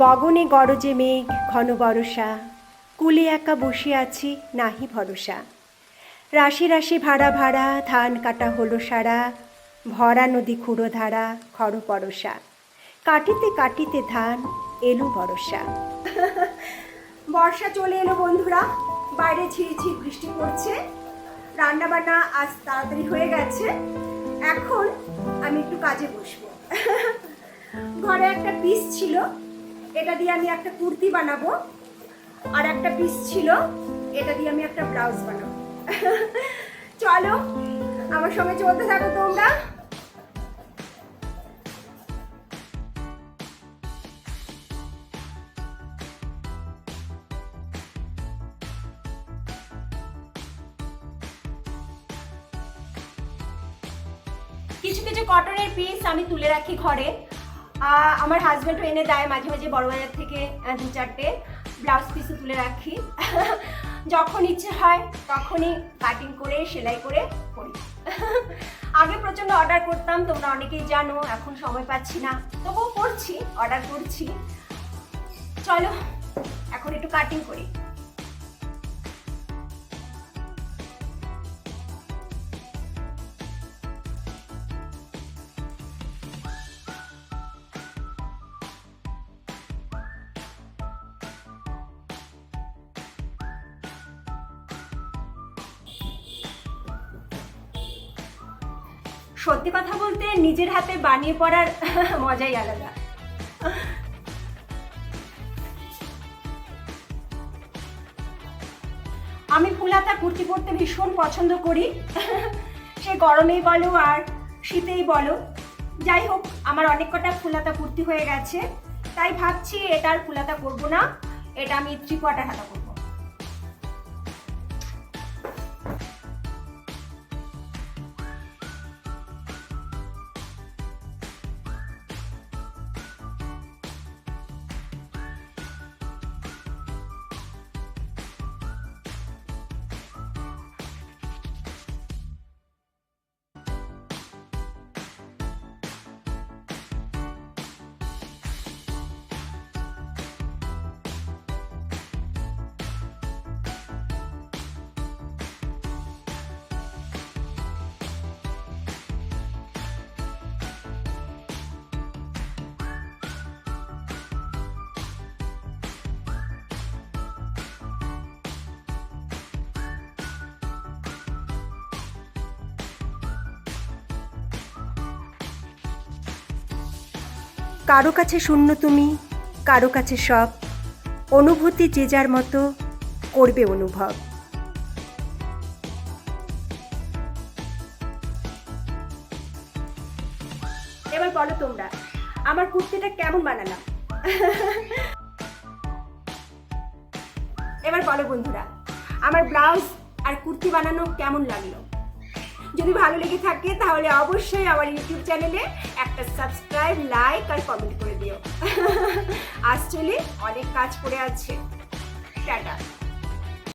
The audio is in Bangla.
গগনে গরজে মেঘ, ঘন বরষা। কুলে একা বসে আছি, নাহি ভরসা। রাশি রাশি ভাড়া ভাড়া, ধান কাটা হলো সারা। ভরা নদী খুঁড়ো ধারা, খড় পরশা কাটিতে কাটিতে ধান, এলো বরষা বর্ষা চলে এলো বন্ধুরা। বাইরে ঝিরিঝির বৃষ্টি পড়ছে। রান্না বান্না আজ তাড়াতাড়ি হয়ে গেছে। এখন আমি একটু কাজে বসবো। ঘরে একটা পিস ছিল। এটা দিয়ে আমি একটা কুর্তি বানাবো। আর একটা পিস ছিল, এটা দিয়ে আমি একটা ব্লাউজ বানাবো। চলো, আমার সঙ্গে চলতে থাকো তোমরা। কিছু কিছু কটনের পিস আমি তুলে রাখি ঘরে। আমার হাজব্যান্ডও এনে দেয় মাঝে মাঝে বড় বাজার থেকে দু চারটে ব্লাউজ পিসও তুলে রাখি। যখন ইচ্ছে হয় তখনই কাটিং করে, সেলাই করে করি আগে প্রচণ্ড অর্ডার করতাম, তোমরা অনেকেই জানো, এখন সময় পাচ্ছি না। তবুও করছি অর্ডার করছি। চলো, এখন একটু কাটিং করি। সত্যি কথা বলতে নিজের হাতে বানিয়ে পড়ার মজাই আলাদা। আমি ফুলাতা কুর্তি পরতে ভীষণ পছন্দ করি। সে গরমেই বলো আর শীতেই বলো। যাই হোক, আমার অনেক কটা ফুলাতা কুর্তি হয়ে গেছে। তাই ভাবছি এটা আর ফুলাতা করব না, এটা আমি থ্রি কোয়ার্টার হাতা করব। কারও কাছে শূন্য তুমি, কারও কাছে সব। অনুভূতি যে যার মতো করবে অনুভব। এবার বলো তোমরা, আমার কুর্তিটা কেমন বানালাম? এবার বলো বন্ধুরা, আমার ব্লাউজ আর কুর্তি বানানো কেমন লাগল? যদি ভালো লেগে থাকে তাহলে অবশ্যই আমার ইউটিউব চ্যানেলে একটা সাবস্ক্রাইব লাইক আর কমেন্ট করে দিও। আজ চলে অনেক কাজ পড়ে আছে। টাটা।